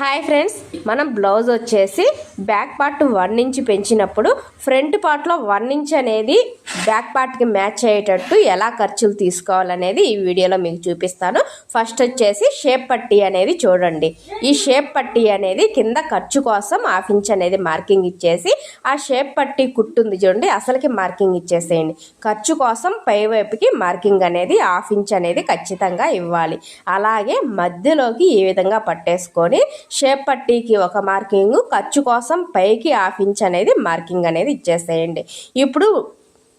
Hi friends మనం blouse వచ్చేసి back part one inch పెంచినప్పుడు ఫ్రంట్ పార్ట్లో వన్ ఇంచ్ అనేది బ్యాక్ పార్ట్కి మ్యాచ్ అయ్యేటట్టు ఎలా ఖర్చులు తీసుకోవాలనేది ఈ వీడియోలో మీకు చూపిస్తాను. ఫస్ట్ వచ్చేసి షేప్ పట్టీ అనేది చూడండి. ఈ షేప్ పట్టీ అనేది కింద ఖర్చు కోసం హాఫ్ ఇంచ్ అనేది మార్కింగ్ ఇచ్చేసి ఆ షేప్ పట్టీ కుట్టుంది చూడండి అసలుకి మార్కింగ్ ఇచ్చేసేయండి. ఖర్చు కోసం పై వైపుకి మార్కింగ్ అనేది హాఫ్ ఇంచ్ అనేది ఖచ్చితంగా ఇవ్వాలి. అలాగే మధ్యలోకి ఈ విధంగా పట్టేసుకొని షేప్ పట్టీకి ఒక మార్కింగ్ ఖర్చు కోసం పైకి హాఫ్ ఇంచ్ అనేది మార్కింగ్ అనేది ఇచ్చేసేయండి. ఇప్పుడు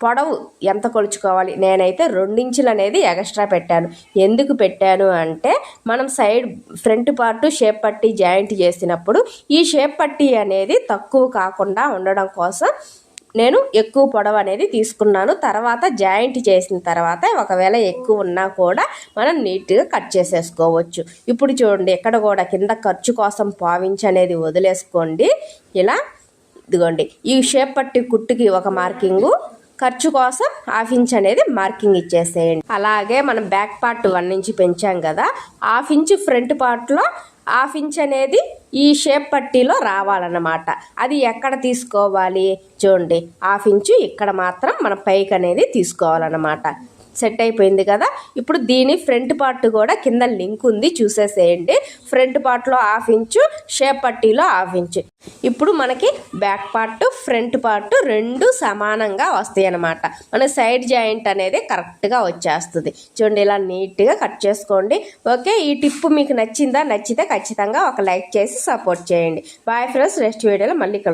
పొడవు ఎంత కొలుచుకోవాలి? నేనైతే రెండించులు అనేది ఎక్స్ట్రా పెట్టాను. ఎందుకు పెట్టాను అంటే మనం సైడ్ ఫ్రంట్ పార్ట్ షేప్ పట్టీ జాయింట్ చేసినప్పుడు ఈ షేప్ పట్టీ అనేది తక్కువ కాకుండా ఉండడం కోసం నేను ఎక్కువ పొడవు అనేది తీసుకున్నాను. తర్వాత జాయింట్ చేసిన తర్వాత ఒకవేళ ఎక్కువ ఉన్నా కూడా మనం నీట్గా కట్ చేసేసుకోవచ్చు. ఇప్పుడు చూడండి ఇక్కడ కూడా కింద ఖర్చు కోసం పావించి అనేది వదిలేసుకోండి. ఇలా ఇదిగోండి ఈ షేప్ పట్టి కుట్టుకి ఒక మార్కింగు ఖర్చు కోసం హాఫ్ ఇంచ్ అనేది మార్కింగ్ ఇచ్చేసేయండి. అలాగే మనం బ్యాక్ పార్ట్ వన్ ఇంచ్ పెంచాం కదా హాఫ్ ఇంచ్ ఫ్రంట్ పార్ట్లో హాఫ్ ఇంచ్ అనేది ఈ షేప్ పట్టీలో రావాలన్నమాట. అది ఎక్కడ తీసుకోవాలి? చూడండి హాఫ్ ఇంచు ఇక్కడ మాత్రం మన పైకి అనేది తీసుకోవాలన్నమాట. సెట్ అయిపోయింది కదా. ఇప్పుడు దీని ఫ్రంట్ పార్ట్ కూడా కింద లింక్ ఉంది చూసేసేయండి. ఫ్రంట్ పార్ట్లో హాఫ్ ఇంచు షేప్ పట్టీలో హాఫ్ ఇంచు. ఇప్పుడు మనకి బ్యాక్ పార్ట్ ఫ్రంట్ పార్ట్ రెండు సమానంగా వస్తాయి అన్నమాట. మన సైడ్ జాయింట్ అనేది కరెక్ట్గా వచ్చేస్తుంది. చూడండి ఇలా నీట్గా కట్ చేసుకోండి. ఓకే ఈ టిప్ మీకు నచ్చిందా? నచ్చితే ఖచ్చితంగా ఒక లైక్ చేసి సపోర్ట్ చేయండి. బాయ్ ఫ్రెండ్స్ నెక్స్ట్ వీడియోలో మళ్ళీ